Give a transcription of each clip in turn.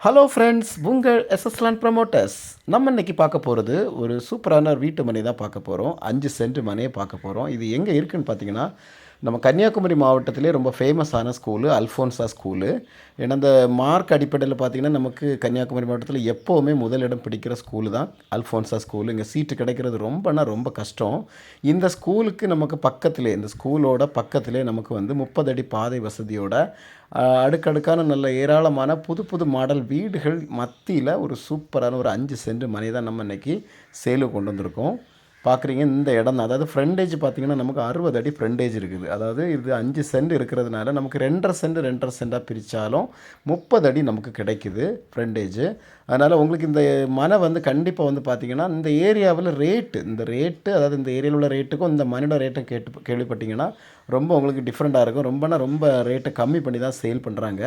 Hello friends உங்கள் எஸ்எஸ்லான் promoters நம்ம இன்னைக்கு பார்க்க போகிறது ஒரு சூப்பரான ஒரு வீட்டு மனை தான் பார்க்க போகிறோம் அஞ்சு சென்ட் மனையை பார்க்க போகிறோம் இது எங்கே இருக்குன்னு பார்த்தீங்கன்னா நம்ம கன்னியாகுமரி மாவட்டத்திலே ரொம்ப ஃபேமஸான ஸ்கூலு அல்ஃபோன்சா ஸ்கூலு ஏன்னா இந்த மார்க் அடிப்படையில் பார்த்தீங்கன்னா நமக்கு கன்னியாகுமரி மாவட்டத்தில் எப்போவுமே முதலிடம் பிடிக்கிற ஸ்கூலு தான் அல்ஃபோன்சா ஸ்கூல் இங்கே சீட்டு கிடைக்கிறது ரொம்பனா ரொம்ப கஷ்டம். இந்த ஸ்கூலுக்கு நமக்கு பக்கத்திலே இந்த ஸ்கூலோட பக்கத்திலே நமக்கு வந்து முப்பது அடி பாதை வசதியோட அடுக்கடுக்கான நல்ல ஏராளமான புது புது மாடல் வீடுகள் மத்தியில் ஒரு சூப்பரான ஒரு அஞ்சு சென்ட் மனை தான் நம்ம இன்றைக்கி சேலு கொண்டு வந்திருக்கோம். பார்க்குறீங்க இந்த இடம் தான். அதாவது ஃப்ரண்டேஜ் பார்த்தீங்கன்னா நமக்கு அறுபது அடி ஃப்ரண்டேஜ் இருக்குது. அதாவது இது அஞ்சு சென்ட் இருக்கிறதுனால நமக்கு ரெண்டரை சென்ட் ரெண்டரை சென்டாக பிரித்தாலும் முப்பது அடி நமக்கு கிடைக்குது ஃப்ரெண்டேஜு அதனால் உங்களுக்கு இந்த மனை வந்து கண்டிப்பாக வந்து பார்த்தீங்கன்னா இந்த ஏரியாவில் ரேட்டு இந்த ரேட்டு அதாவது இந்த ஏரியாவில் உள்ள ரேட்டுக்கும் இந்த மனையோட ரேட்டும் கேட்டு கேள்விப்பட்டீங்கன்னா ரொம்ப உங்களுக்கு டிஃப்ரெண்ட்டாக இருக்கும். ரொம்பனா ரொம்ப ரேட்டை கம்மி பண்ணி தான் சேல் பண்ணுறாங்க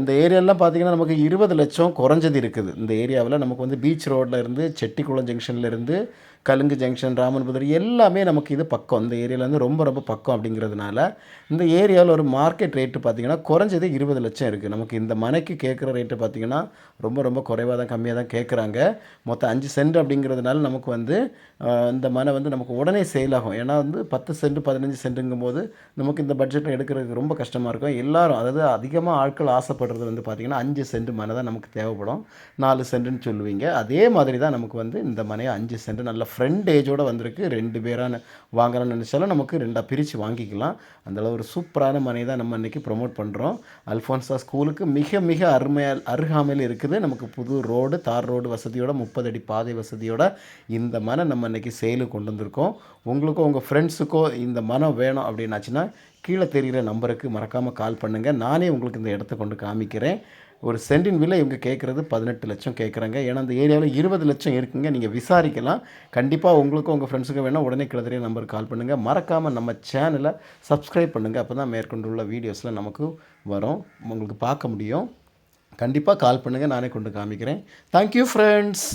இந்த ஏரியாலாம் பார்த்தீங்கன்னா நமக்கு இருபது லட்சம் குறைஞ்சது இருக்குது. இந்த ஏரியாவில் நமக்கு வந்து பீச் ரோட்டில் இருந்து செட்டிக்குளம் ஜங்ஷன்லேருந்து கலுங்கு ஜங்ஷன் ராமன்புதர் எல்லாமே நமக்கு இது பக்கம். இந்த ஏரியாவில் வந்து ரொம்ப ரொம்ப பக்கம் அப்படிங்கிறதுனால இந்த ஏரியாவில் ஒரு மார்க்கெட் ரேட்டு பார்த்தீங்கன்னா குறைஞ்சது இருபது லட்சம் இருக்குது நமக்கு இந்த மனைக்கு கேட்குற ரேட்டு பார்த்தீங்கன்னா ரொம்ப ரொம்ப குறைவாக தான் கம்மியாக தான் கேட்குறாங்க மொத்தம் அஞ்சு சென்ட் அப்படிங்கிறதுனால நமக்கு வந்து இந்த மனை வந்து நமக்கு உடனே சேல் ஆகும். ஏன்னா வந்து பத்து சென்ட் பதினஞ்சு சென்ட்டுங்கும் போது நமக்கு இந்த பட்ஜெட்டில் எடுக்கிறதுக்கு ரொம்ப கஷ்டமாக இருக்கும். எல்லாரும் அதாவது அதிகமாக ஆட்கள் ஆசைப்படுறது வந்து பார்த்திங்கன்னா அஞ்சு சென்ட் மனை தான் நமக்கு தேவைப்படும். நாலு சென்ட்டுன்னு சொல்லுவீங்க. அதே மாதிரி தான் நமக்கு வந்து இந்த மனையை அஞ்சு சென்ட் நல்ல ஏஜோடு வந்திருக்கு. ரெண்டு பேரான வாங்கலாம்னு நினச்சாலும் நமக்கு ரெண்டாக பிரித்து வாங்கிக்கலாம். அந்தளவு ஒரு சூப்பரான மனை தான் நம்ம இன்றைக்கி ப்ரொமோட் பண்ணுறோம் அல்ஃபோன்சா ஸ்கூலுக்கு மிக மிக அருமையாக அருகாமையில் இருக்குது. நமக்கு புது ரோடு தார் ரோடு வசதியோட முப்பது அடி பாதை வசதியோட இந்த மனை நம்ம இன்றைக்கி செயலுக்கு கொண்டு வந்திருக்கோம். உங்களுக்கோ உங்கள் ஃப்ரெண்ட்ஸுக்கோ இந்த மனம் வேணும் அப்படின்னாச்சுன்னா கீழே தெரிகிற நம்பருக்கு மறக்காமல் கால் பண்ணுங்கள் நானே உங்களுக்கு இந்த இடத்த கொண்டு காமிக்கிறேன். ஒரு சென்டின் விலை இவங்க கேட்குறது பதினெட்டு லட்சம் கேட்குறாங்க. ஏன்னா அந்த ஏரியாவில் இருபது லட்சம் இருக்குங்க. நீங்கள் விசாரிக்கலாம். கண்டிப்பாக உங்களுக்கும் உங்கள் ஃப்ரெண்ட்ஸுக்கும் வேணால் உடனே கீழே நம்பருக்கு கால் பண்ணுங்கள் மறக்காமல் நம்ம சேனலை சப்ஸ்கிரைப் பண்ணுங்கள் அப்போ தான் மேற்கொண்டுள்ள வீடியோஸில் நமக்கு வரும். உங்களுக்கு பார்க்க முடியும். கண்டிப்பாக கால் பண்ணுங்கள் நானே கொண்டு காமிக்கிறேன். Thank you friends